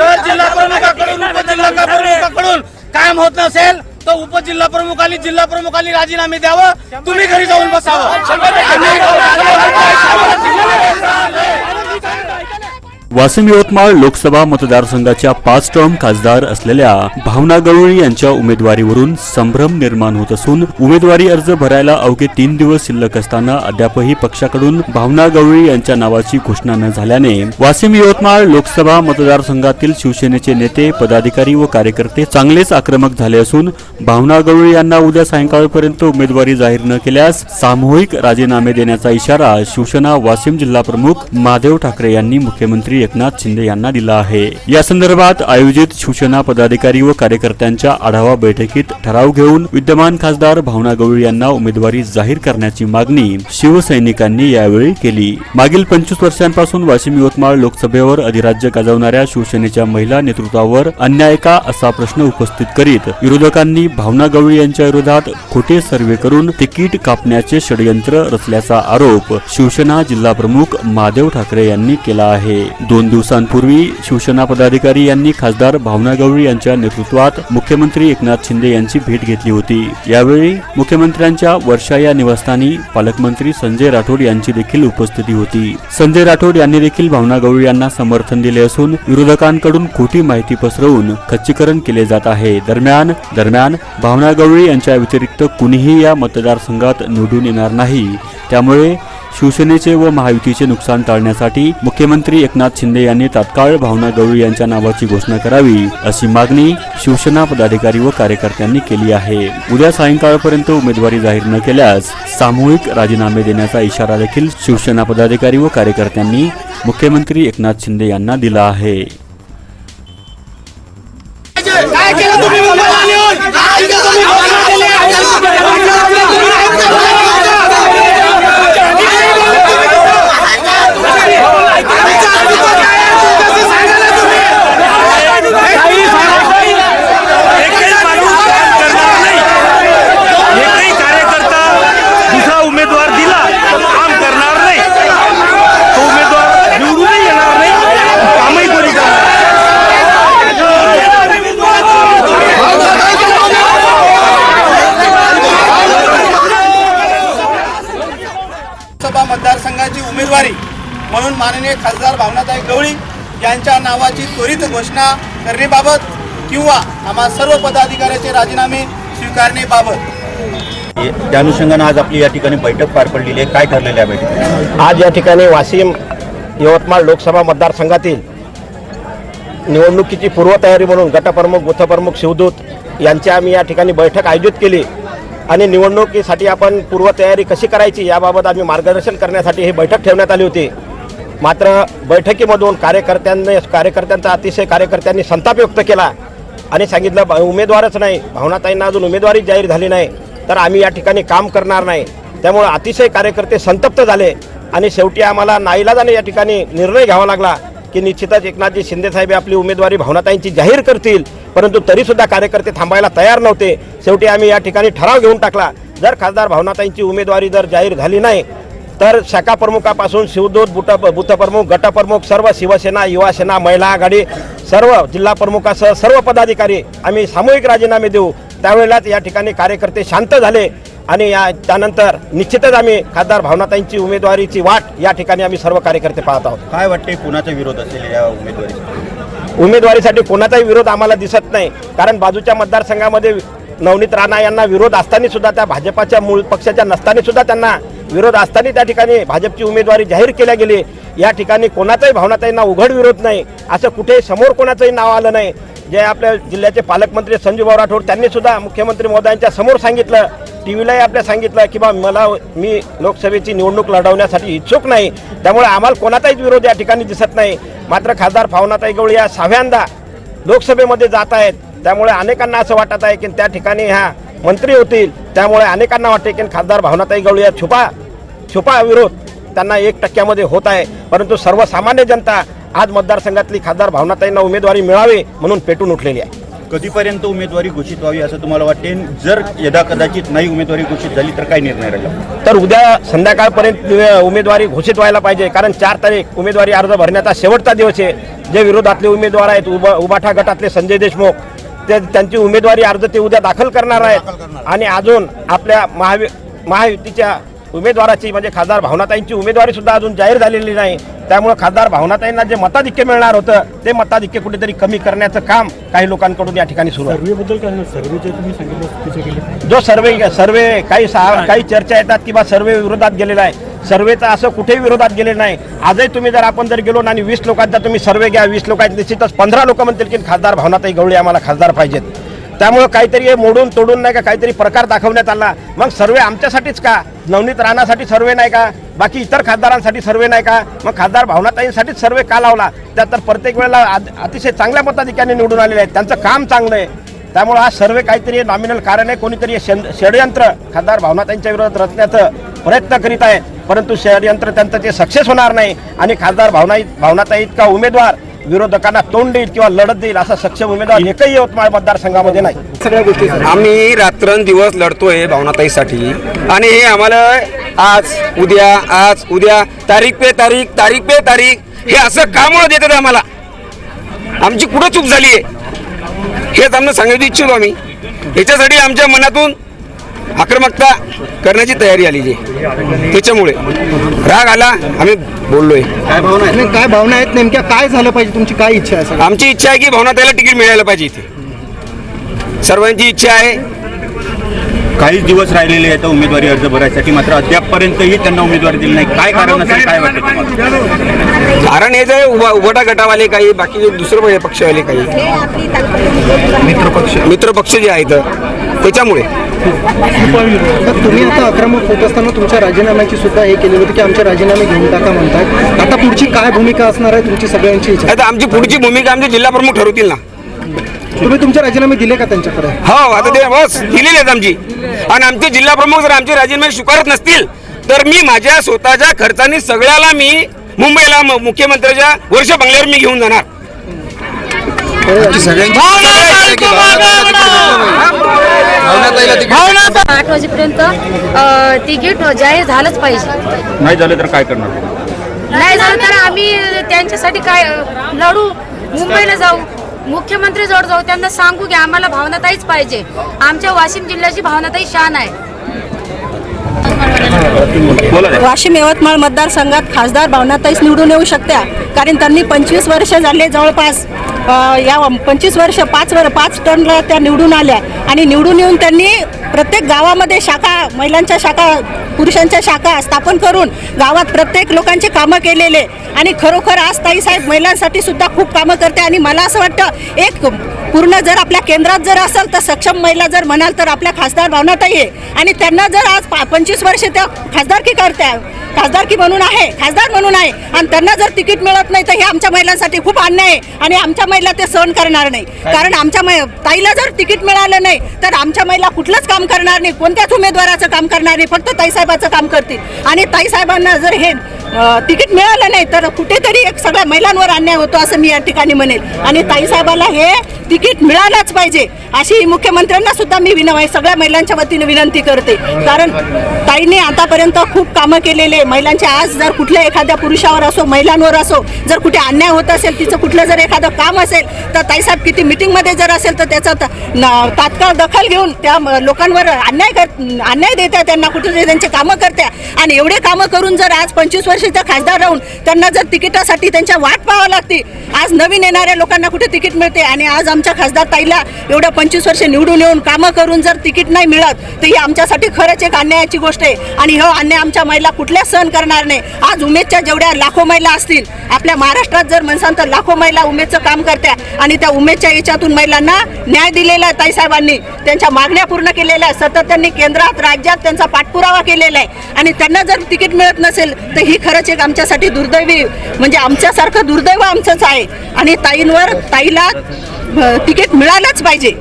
जर जिल्हा प्रमुखाकडून उपजिल्हाकडून प्रमुखाकडून होत नसेल तर उपजिल्हा प्रमुखांनी जिल्हा प्रमुखांनी राजीनामे द्यावं. तुम्ही घरी जाऊन बसावं. वाशिम यवतमाळ लोकसभा मतदारसंघाच्या पाच टर्म खासदार असलेल्या भावना गवळी यांच्या उमेदवारीवरून संभ्रम निर्माण होत असून उमेदवारी अर्ज भरायला अवघे तीन दिवस शिल्लक असताना अद्यापही पक्षाकडून भावना गवळी यांच्या नावाची घोषणा न झाल्याने वाशिम यवतमाळ लोकसभा मतदारसंघातील शिवसेनेचे नेते पदाधिकारी व कार्यकर्ते चांगलेच आक्रमक झाले असून भावना गवळी यांना उद्या सायंकाळपर्यंत उमेदवारी जाहीर न केल्यास सामूहिक राजीनामे देण्याचा इशारा शिवसेना वाशिम जिल्हा प्रमुख महादेव ठाकरे यांनी मुख्यमंत्री एकनाथ शिंदे यांना दिला आहे. या संदर्भात आयोजित शिवसेना पदाधिकारी व कार्यकर्त्यांच्या आढावा बैठकीत ठराव घेऊन विद्यमान खासदार भावना गवळी यांना उमेदवारी जाहीर करण्याची मागणी शिवसैनिकांनी यावेळी केली. मागील पंचवीस वर्षांपासून वाशिम यवतमाळ लोकसभेवर अधिराज्य गाजवणाऱ्या शिवसेनेच्या महिला नेतृत्वावर अन्याय का असा प्रश्न उपस्थित करीत विरोधकांनी भावना गवळी यांच्या विरोधात खोटे सर्वे करून तिकीट कापण्याचे षडयंत्र रचल्याचा आरोप शिवसेना जिल्हा प्रमुख महादेव ठाकरे यांनी केला आहे. दोन दिवसांपूर्वी शिवसेना पदाधिकारी यांनी खासदार भावना गवळी यांच्या नेतृत्वात मुख्यमंत्री एकनाथ शिंदे यांची भेट घेतली होती. यावेळी मुख्यमंत्र्यांच्या वर्षा या निवासस्थानी पालकमंत्री संजय राठोड यांची देखील उपस्थिती होती. संजय राठोड यांनी देखील भावना गवळी यांना समर्थन दिले असून विरोधकांकडून खोटी माहिती पसरवून खच्चीकरण केले जात आहे. दरम्यान दरम्यान भावना गवळी यांच्या व्यतिरिक्त कुणीही या मतदारसंघात निवडून येणार नाही. त्यामुळे शिवसेनेचे व महायुतीचे नुकसान टाळण्यासाठी मुख्यमंत्री एकनाथ शिंदे यांनी तात्काळ भावना गवळी यांच्या नावाची घोषणा करावी अशी मागणी शिवसेना पदाधिकारी व कार्यकर्त्यांनी केली आहे. उद्या सायंकाळपर्यंत उमेदवारी जाहीर न केल्यास सामूहिक राजीनामे देण्याचा इशारा देखील शिवसेना पदाधिकारी व कार्यकर्त्यांनी मुख्यमंत्री एकनाथ शिंदे यांना दिला आहे. काय केलं तुम्ही मुंबईला नेऊन? काय केलं तुम्ही मुंबईला एकही माणूस काम करणार नाही एकही कार्यकर्ता दुसरा उमेदवार दिला तर काम करणार नाही तो उमेदवार निवडूनही येणार नाही कामही कोणी करणार नाही. लोकसभा मतदारसंघाची उमेदवारी म्हणून माननीय खासदार भावनाताई गवळी यांच्या नावाची त्वरित घोषणा करण्याबाबत किंवा आम्हा सर्व पदाधिकाऱ्याचे राजीनामे स्वीकारण्याबाबत. त्या अनुषंगानं आज आपली या ठिकाणी बैठक पार पडलेली आहे. काय ठरलेलं आहे बैठकीत? आज या ठिकाणी वाशिम यवतमाळ लोकसभा मतदारसंघातील निवडणुकीची पूर्वतयारी म्हणून गटप्रमुख बुथप्रमुख शिवदूत यांची आम्ही या ठिकाणी बैठक आयोजित केली. आणि निवडणुकीसाठी आपण पूर्वतयारी कशी करायची याबाबत आम्ही मार्गदर्शन करण्यासाठी ही बैठक ठेवण्यात आली होती. मात्र बैठकीमधून कार्यकर्त्यांनी कार्यकर्त्यांचा अतिशय कार्यकर्त्यांनी संताप व्यक्त केला. आणि सांगितलं "ब- उमेदवारच नाही. भावनाताईंना अजून उमेदवारी जाहीर झाली नाही. तर आम्ही या ठिकाणी काम करणार नाही. त्यामुळे अतिशय कार्यकर्ते संतप्त झाले. आणि शेवटी आम्हाला नाईलाजाने या ठिकाणी निर्णय घ्यावा लागला की निश्चितच एकनाथजी शिंदेसाहेब आपली उमेदवारी भावनाताईंची जाहीर करतील. परंतु तरीसुद्धा कार्यकर्ते थांबायला तयार नव्हते. शेवटी आम्ही या ठिकाणी ठराव घेऊन टाकला. जर खासदार भावनाताईंची उमेदवारी जर जाहीर झाली नाही तर शाखा प्रमुखापासून शिवदूत बुट बुथप्रमुख गटप्रमुख सर्व शिवसेना युवासेना महिला आघाडी सर्व जिल्हा प्रमुखासह सर्व पदाधिकारी आम्ही सामूहिक राजीनामे देऊ. त्यावेळेलाच या ठिकाणी कार्यकर्ते शांत झाले आणि या त्यानंतर निश्चितच आम्ही खासदार भावनाताईंची उमेदवारीची वाट या ठिकाणी आम्ही सर्व कार्यकर्ते पाहत आहोत. काय वाटते कुणाचा विरोध असेल या उमेदवारी उमेदवारीसाठी कोणाचाही विरोध आम्हाला दिसत नाही. कारण बाजूच्या मतदारसंघामध्ये नवनीत राणा यांना विरोध असताना सुद्धा त्या भाजपाच्या मूळ पक्षाच्या नसताना सुद्धा त्यांना विरोध असताना त्या ठिकाणी भाजपची उमेदवारी जाहीर केल्या गेली. या ठिकाणी कोणाचाही भावनाताईंना उघड विरोध नाही. असं कुठेही समोर कोणाचंही नाव आलं नाही. जे आपल्या जिल्ह्याचे पालकमंत्री संजूभाऊ राठोड त्यांनी सुद्धा मुख्यमंत्री महोदयांच्या समोर सांगितलं. टी व्हीलाही आपल्या सांगितलं की बा मला मी लोकसभेची निवडणूक लढवण्यासाठी इच्छुक नाही. त्यामुळे आम्हाला कोणाचाही विरोध या ठिकाणी दिसत नाही. मात्र खासदार भावनाताई गवळी या सहाव्यांदा लोकसभेमध्ये जात आहेत. त्यामुळे अनेकांना असं वाटत आहे की त्या ठिकाणी ह्या मंत्री होतील. त्यामुळे अनेकांना वाटते की खासदार भावनाताई गवळी या छुपा छुपा विरोध त्यांना एक टक्क्यामध्ये होत आहे. परंतु सर्वसामान्य जनता आज मतदारसंघातली खासदार भावनाताईंना उमेदवारी मिळावी म्हणून पेटून उठलेली आहे. कधीपर्यंत उमेदवारी घोषित व्हावी असं तुम्हाला वाटते? जर यदा कदाचित नाही उमेदवारी घोषित झाली तर काय निर्णय राहिला? तर उद्या संध्याकाळपर्यंत उमेदवारी घोषित व्हायला पाहिजे. कारण चार तारीख उमेदवारी अर्ज भरण्याचा शेवटचा दिवस आहे. जे विरोधातले उमेदवार आहेत उबा उबाठा गटातले संजय देशमुख ते त्यांची उमेदवारी अर्ज ते उद्या दाखल करणार आहेत. आणि अजून आपल्या महावि महायुतीच्या उमेदवाराची म्हणजे खासदार भावनाताईंची उमेदवारी सुद्धा अजून जाहीर झालेली नाही. त्यामुळे खासदार भावनाताईंना जे मताधिक्य मिळणार होतं ते मताधिक्य कुठेतरी कमी करण्याचं काम काही लोकांकडून या ठिकाणी सुरू आहे. जे सर्वे सर्वे काही काही चर्चा येतात किंवा सर्वे विरोधात गेलेला आहे. सर्वेचा असं कुठेही विरोधात गेलेलं नाही. आजही तुम्ही जर आपण जर गेलो ना आणि वीस लोकांचा तुम्ही सर्वे घ्या वीस लोकांचे निश्चितच पंधरा लोक म्हणतील की खासदार भावनाताई गवळी आम्हाला खासदार पाहिजेत. त्यामुळं काहीतरी हे मोडून तोडून नाही का काहीतरी प्रकार दाखवण्यात आला. मग सर्वे आमच्यासाठीच का? नवनीत राणासाठी सर्वे नाही का? बाकी इतर खासदारांसाठी सर्वे नाही का? मग खासदार भावनाताईंसाठीच सर्वे का लावला? त्यात तर प्रत्येक वेळेला अतिशय चांगल्या मताधिकाऱ्यांनी निवडून आलेले आहेत. त्यांचं काम चांगलं आहे. त्यामुळे हा सर्वे काहीतरी नॉमिनल कारण आहे. कोणीतरी षडयंत्र खासदार भावनाताईंच्या विरोधात रचण्याचं प्रयत्न करीत आहे. परंतु षडयंत्र त्यांचं ते सक्सेस होणार नाही. आणि खासदार भावना भावनाताई इतका उमेदवार विरोधकांना तोंड देईल किंवा लढत देईल असा सक्षम उमेदवार एकही यवतमाळ मतदारसंघामध्ये नाही. आम्ही रात्रंदिवस लढतोय भावनाताईसाठी. आणि हे आम्हाला आज उद्या आज उद्या तारीख पे तारीख तारीख पे तारीख हे असं कामुळं देतात आम्हाला. आमची कुठं चूक झाली आहे हेच आम्हाला सांगायचं इच्छितो आम्ही. याच्यासाठी आमच्या मनातून आक्रमकता करण्याची तयारी आली जी. त्याच्यामुळे राग आला आम्ही बोललोय. नाही, काय भावना आहेत? नेमक्या काय झालं पाहिजे? तुमची काय इच्छा आहे? आमची इच्छा आहे की भावनाताईला तिकीट मिळायला पाहिजे इथे. सर्वांची इच्छा आहे. काहीच दिवस राहिलेले आहेत उमेदवारी अर्ज भरायसाठी मात्र अद्यापपर्यंतही त्यांना उमेदवारी दिली नाही. काय कारण असेल काय वाटतं तुम्हाला? कारण हे जे उभा उभटा गटावाले काही बाकी दुसरे पक्षवाले काही. मित्र पक्ष मित्र पक्ष जे आहेत त्याच्यामुळे. तर तुम्ही आता आक्रमक होत असताना तुमच्या राजीनाम्याची सुद्धा हे केलेलं होतं की आमचे राजीनामे घेऊन टाका म्हणतात. आता पुढची काय भूमिका असणार आहे तुमची सगळ्यांची आता आमची पुढची भूमिका आमचे जिल्हा प्रमुख ठरवतील ना. तुम्ही तुमचे राजीनामे दिले का त्यांच्याकडे? हो आता ते बस दिलेली आहेत आमची. आणि आमचे जिल्हा प्रमुख जर आमचे राजीनामे स्वीकारत नसतील तर मी माझ्या स्वतःच्या खर्चाने सगळ्याला मी मुंबईला मुख्यमंत्र्याच्या वर्ष बंगल्यावर मी घेऊन जाणार. आठ वाजेपर्यंत अ, तिकीट जाहीर झालंच पाहिजे. नाही झालं तर काय करणार? नाही झालं तर आम्ही त्यांच्यासाठी काय लढू. मुंबईला जाऊ. मुख्यमंत्री जवळ जाऊ. त्यांना सांगू की आम्हाला भावनाताईच पाहिजे. आमच्या वाशिम जिल्ह्याची भावनाताई शान आहे. वाशिम यवतमाळ मतदारसंघात खासदार भावनाताईच निवडून येऊ शकत्या कारण त्यांनी पंचवीस वर्ष झाले जवळपास. या पंचवीस वर्ष पाच वर पाच टनला त्या निवडून आल्या. आणि निवडून येऊन त्यांनी प्रत्येक गावामध्ये शाखा महिलांच्या शाखा पुरुषांच्या शाखा स्थापन करून गावात प्रत्येक लोकांचे कामं केलेले. आणि खरोखर आज ताईसाहेब महिलांसाठी सुद्धा खूप कामं करते. आणि मला असं वाटतं एक पूर्ण जर आपल्या केंद्रात जर असेल तर सक्षम महिला जर म्हणाल तर आपल्या खासदार भावनाताई आहे. आणि त्यांना जर आज पा- पंचवीस वर्ष त्या खासदारकी करत्या खासदारकी म्हणून आहे खासदार म्हणून आहे आणि त्यांना जर तिकीट मिळत नाही तर हे आमच्या महिलांसाठी खूप अन्याय आहे. आणि आमच्या महिला ते सहन करणार नाही. कारण आमच्या मै- ताईला जर तिकीट मिळालं नाही तर आमच्या महिला कुठलंच काम करणार नाही कोणत्याच उमेदवाराचं काम करणार नाही फक्त ताईसाहेबाचं काम करतील. आणि ताईसाहेबांना जर हे तिकीट मिळालं नाही तर कुठेतरी एक सगळ्या महिलांवर अन्याय होतो असं मी या ठिकाणी म्हणेल. आणि ताईसाहेबाला हे तिकीट मिळालंच पाहिजे. अशी मुख्यमंत्र्यांना सुद्धा मी विनव सगळ्या महिलांच्या वतीने विनंती करते. कारण ताईने आतापर्यंत खूप कामं केलेले महिलांचे आज जर कुठल्या एखाद्या पुरुषावर असो महिलांवर असो जर कुठे अन्याय होत असेल तिचं कुठलं जर एखादं काम असेल तर ताईसाहेब किती मिटिंगमध्ये जर असेल तर त्याचा तात्काळ दखल घेऊन त्या लोकांवर अन्याय कर अन्याय देत्या त्यांना. कुठे त्यांचे कामं करत्या. आणि एवढे कामं करून जर आज पंचवीस वर्षाचा खासदार राहून त्यांना जर तिकिटासाठी त्यांच्या वाट पाहावं लागते आज नवीन येणाऱ्या लोकांना कुठे तिकीट मिळते? आणि आज आमच्या खासदार ताईला एवढ्या पंचवीस वर्ष निवडून येऊन कामं करून जर तिकीट नाही मिळत तर ही आमच्यासाठी खरंच एक अन्यायाची गोष्ट आहे. आणि हो अन्याय आमच्या महिला कुठल्या सहन करणार नाही. आज उमेदच्या जेवढ्या लाखो महिला असतील आपल्या महाराष्ट्रात जर म्हणसान तर लाखो महिला उमेदचं काम करत्या. आणि त्या उमेदच्या याच्यातून महिलांना न्याय दिलेला आहे ताईसाहेबांनी त्यांच्या मागण्या पूर्ण केलेल्या आहेत. सतत त्यांनी केंद्रात राज्यात त्यांचा पाठपुरावा केलेला आहे. आणि त्यांना जर तिकीट मिळत नसेल तर ही खरंच एक आमच्यासाठी दुर्दैवी म्हणजे आमच्यासारखं दुर्दैव आमचंच आहे. आणि ताईंवर ताईला तिकीट मिळालंच पाहिजे.